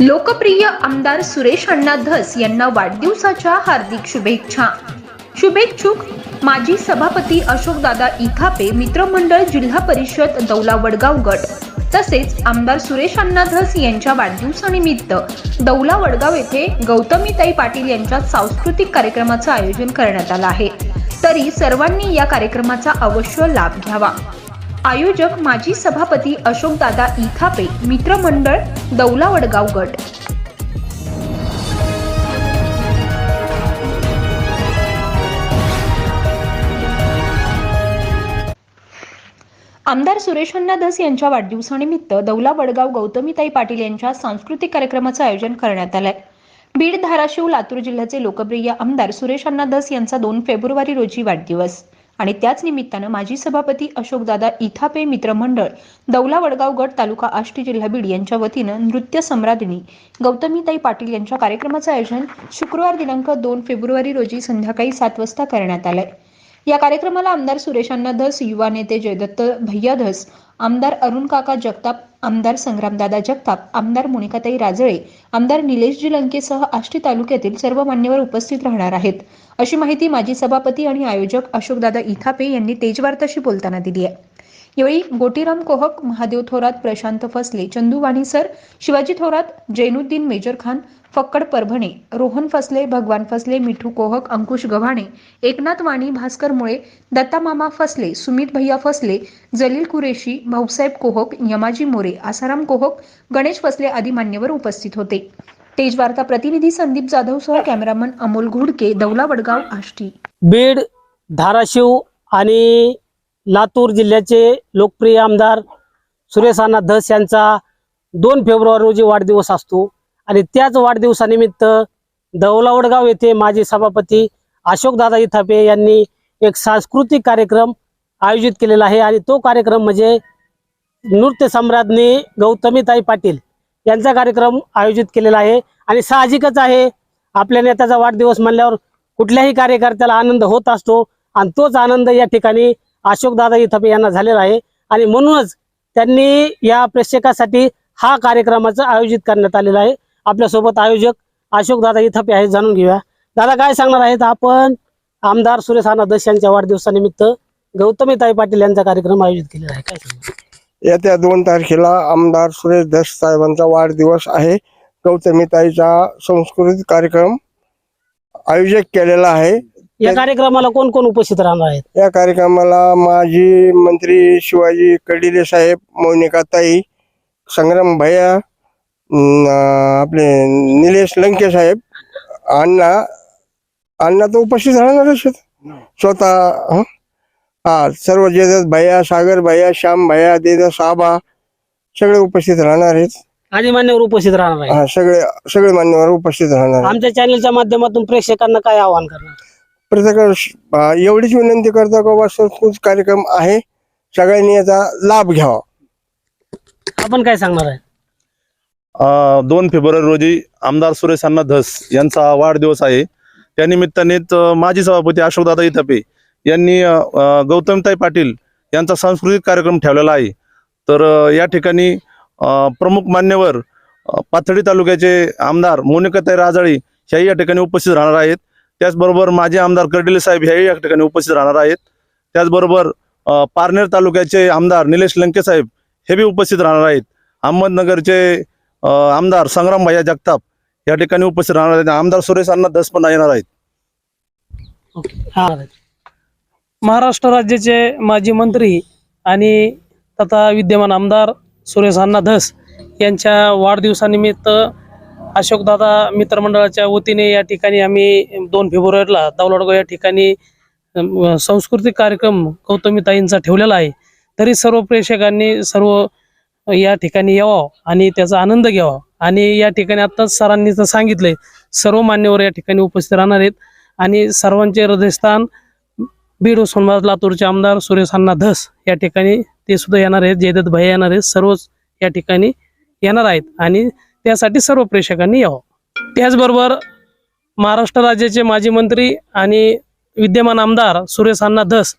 लोकप्रिय आमदार सुरेश अण्णा धस यांना वाढदिवसाच्या हार्दिक शुभेच्छा. शुभेच्छुक माजी सभापती अशोकदादा इथापे मित्रमंडळ जिल्हा परिषद दौला वडगाव गट. तसेच आमदार सुरेश अण्णा धस यांच्या वाढदिवसानिमित्त दौला वडगाव येथे गौतमीताई पाटील यांच्या सांस्कृतिक कार्यक्रमाचं आयोजन करण्यात आलं आहे. तरी सर्वांनी या कार्यक्रमाचा अवश्य लाभ घ्यावा. आयोजक माजी सभापती अशोकदादा इथापे मित्रमंडळ दौला वडगाव गट. आमदार सुरेश अण्णा दस यांच्या वाढदिवसानिमित्त दौला वडगाव गौतमीताई पाटील यांच्या सांस्कृतिक कार्यक्रमाचं आयोजन करण्यात आलंय. बीड धाराशिव लातूर जिल्ह्याचे लोकप्रिय आमदार सुरेश अण्णा दस यांचा दोन फेब्रुवारी रोजी वाढदिवस. आणि त्याच निमित्तानं माजी सभापती अशोकदादा इथापे मित्रमंडळ दौला वडगाव गट तालुका आष्टी जिल्हा बीड यांच्या वतीनं नृत्य सम्राज्ञी गौतमीताई पाटील यांच्या कार्यक्रमाचं आयोजन शुक्रवार दिनांक दोन फेब्रुवारी रोजी संध्याकाळी सात वाजता करण्यात आलंय. या कार्यक्रमाला आमदार सुरेश अण्णा धस युवा नेते जयदत्त भैया धस आमदार अरुण काका जगताप आमदार संग्रामदादा जगताप आमदार मोनिकाताई राजळे आमदार निलेशजी लंकेसह आष्टी तालुक्यातील सर्व मान्यवर उपस्थित राहणार आहेत. अशी माहिती माजी सभापती आणि आयोजक अशोकदादा इथापे यांनी तेजवार्ताशी बोलताना दिली आहे. यावेळी गोटीराम कोहक महादेव थोरात प्रशांत फसले चंदू वाणीसर शिवाजी थोरात जैनुद्दीन मेजर खान फक्कड परभणे रोहन फसले भगवान फसले मिठू कोहक अंकुश गव्हाणे एकनाथ वाणी भास्कर मुळे दत्ता मामा फसले सुमित भैया फसले जलील कुरेशी भाऊसाहेब कोहक यमाजी मोरे आसाराम कोहक गणेश फसले आदी मान्यवर उपस्थित होते. तेजवार्ता प्रतिनिधी संदीप जाधवसह कॅमेरामन अमोल घुडके दौला वडगाव आष्टी. बीड धाराशिव आणि लातूर जिल्ह्याचे लोकप्रिय आमदार सुरेशाना धस यांचा दोन फेब्रुवारी रोजी वाढदिवस असतो. आणि त्याच वाढदिवसानिमित्त दौलावडगाव येथे माजी सभापती अशोकदादा इथापे यांनी एक सांस्कृतिक कार्यक्रम आयोजित केलेला आहे. आणि तो कार्यक्रम म्हणजे नृत्य सम्राज्ञी गौतमीताई पाटील यांचा कार्यक्रम आयोजित केलेला आहे. आणि साहजिकच आहे आपल्या नेत्याचा वाढदिवस म्हणल्यावर कुठल्याही कार्यकर्त्याला आनंद होत असतो. आणि तोच आनंद या ठिकाणी अशोकदादा इथपे यांना झालेला आहे. आणि म्हणूनच त्यांनी या प्रेक्षकासाठी हा कार्यक्रमाचं आयोजित करण्यात आलेला आहे. आपल्यासोबत आयोजक अशोकदादा इथपे आहेत जाणून घेऊया. दादा काय सांगणार आहेत आपण? आमदार सुरेश अण्णा दस यांच्या वाढदिवसानिमित्त गौतमीताई पाटील यांचा कार्यक्रम आयोजित केलेला आहे. काय सांगणार? येत्या दोन तारखेला आमदार सुरेश दस साहेबांचा वाढदिवस आहे. गौतमीताईचा सांस्कृतिक कार्यक्रम आयोजित केलेला आहे. या कार्यक्रमाला कोण कोण उपस्थित राहणार आहेत या कार्यक्रमाला माजी मंत्री शिवाजी कडिले साहेब मोनिकाताई संग्राम भैया अं, आपले निलेश लंके साहेब अण्णा अण्णा तर उपस्थित राहणारच आहेत. स्वतः हं? हा सर्व जयदत्त भैया सागर भैया श्याम भैया देदस आबा सगळे उपस्थित राहणार आहेत आणि मान्यवर उपस्थित राहणार आहेत हा सगळे सगळे मान्यवर उपस्थित राहणार आहेत. आमच्या चॅनलच्या माध्यमातून प्रेक्षकांना काय आवाहन करणार प्रत्येक एवढीच विनंती करतो का बा संस्कृत कार्यक्रम आहे. सगळ्यांनी याचा लाभ घ्यावा. आपण काय सांगणार आहे? अ, दोन फेब्रुवारी रोजी आमदार सुरेश अण्णा धस यांचा वाढदिवस आहे. त्या निमित्तानेच अ, माजी सभापती अशोकदादा इथपे यांनी अ, अ, गौतमताई पाटील यांचा सांस्कृतिक कार्यक्रम ठेवलेला आहे. तर अ, या ठिकाणी अ, प्रमुख मान्यवर अ, पाथर्डी तालुक्याचे आमदार मोनिकाताई राजाळी ह्याही या ठिकाणी उपस्थित राहणार आहेत. त्याचबरोबर माजी आमदार कर्डिले साहेब हेही या ठिकाणी उपस्थित राहणार आहेत. त्याचबरोबर पारनेर तालुक्याचे आमदार निलेश लंके साहेब हे बी उपस्थित राहणार आहेत. अहमदनगरचे आमदार संग्राम भैया जगताप या ठिकाणी उपस्थित राहणार आहेत. आमदार सुरेश अण्णा दस पण येणार आहेत. महाराष्ट्र राज्याचे माजी मंत्री आणि तथा विद्यमान आमदार सुरेश अण्णा धस यांच्या वाढदिवसानिमित्त अशोकदादा मित्रमंडळाच्या वतीने या ठिकाणी आम्ही दोन फेब्रुवारीला दौलडगाव या ठिकाणी सांस्कृतिक कार्यक्रम गौतमीताईंचा ठेवलेला आहे. तरी सर्व प्रेक्षकांनी सर्व या ठिकाणी यावं आणि त्याचा आनंद घ्यावा. आणि या ठिकाणी आत्ताच सरांनी तर सांगितलंय सर्व मान्यवर या ठिकाणी उपस्थित राहणार आहेत. आणि सर्वांचे हृदयस्थान बीड उस्मानाबाद लातूरचे आमदार सुरेश अण्णा धस या ठिकाणी ते सुद्धा येणार आहेत. जयदत्त भाई येणार आहेत. सर्वच या ठिकाणी येणार आहेत. आणि त्यासाठी सर्व प्रेक्षकांनी यावं. त्याचबरोबर महाराष्ट्र राज्याचे माजी मंत्री आणि विद्यमान आमदार सुरेश अण्णा धस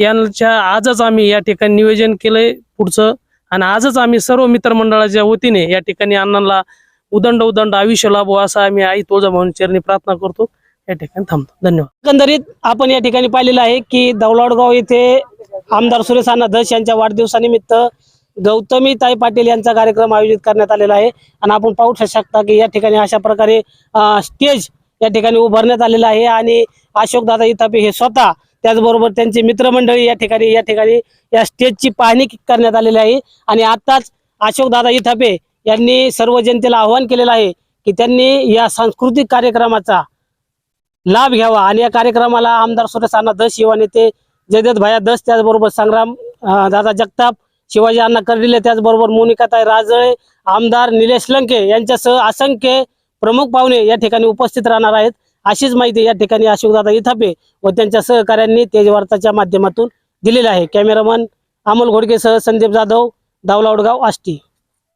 यांच्या आजच आम्ही या ठिकाणी नियोजन केलंय पुढचं. आणि आजच आम्ही सर्व मित्रमंडळाच्या वतीने या ठिकाणी अण्णांना उदंड उदंड आयुष्य लाभो असा आम्ही आई तुळजाभवानी चरणी प्रार्थना करतो. या ठिकाणी थांबतो. धन्यवाद. एकंदरीत आपण या ठिकाणी पाहिलेलं आहे की दौलाडगाव येथे आमदार सुरेश अण्णा धस यांच्या वाढदिवसानिमित्त गौतमी ताई पाटील यांचा कार्यक्रम आयोजित करण्यात आलेला आहे. आणि आपण पाहू शकता की या ठिकाणी अशा प्रकारे स्टेज या ठिकाणी उभारण्यात आलेला आहे. आणि अशोकदादा इथापे हे स्वतः त्याचबरोबर त्यांची मित्रमंडळी या ठिकाणी या ठिकाणी या स्टेजची पाहणी करण्यात आलेली आहे. आणि आत्ताच अशोकदादा इथापे यांनी सर्व जनतेला आवाहन केलेलं आहे की त्यांनी या सांस्कृतिक कार्यक्रमाचा लाभ घ्यावा. आणि या कार्यक्रमाला आमदार सुरेश अण्णा दस युवा नेते जयदत्त भाया दस त्याचबरोबर संग्राम दादा जगताप शिवाजी अण्णा कर्डिले त्याचबरोबर मोनिकाताई राजळे आमदार निलेश लंके यांच्यासह असंख्य प्रमुख पाहुणे या ठिकाणी उपस्थित राहणार आहेत. अशीच माहिती या ठिकाणी अशोकदादा इथापे व त्यांच्या सहकाऱ्यांनी तेजवार्ताच्या माध्यमातून दिलेली आहे. कॅमेरामन अमोल घोडकेसह संदीप जाधव दावलावडगाव आष्टी.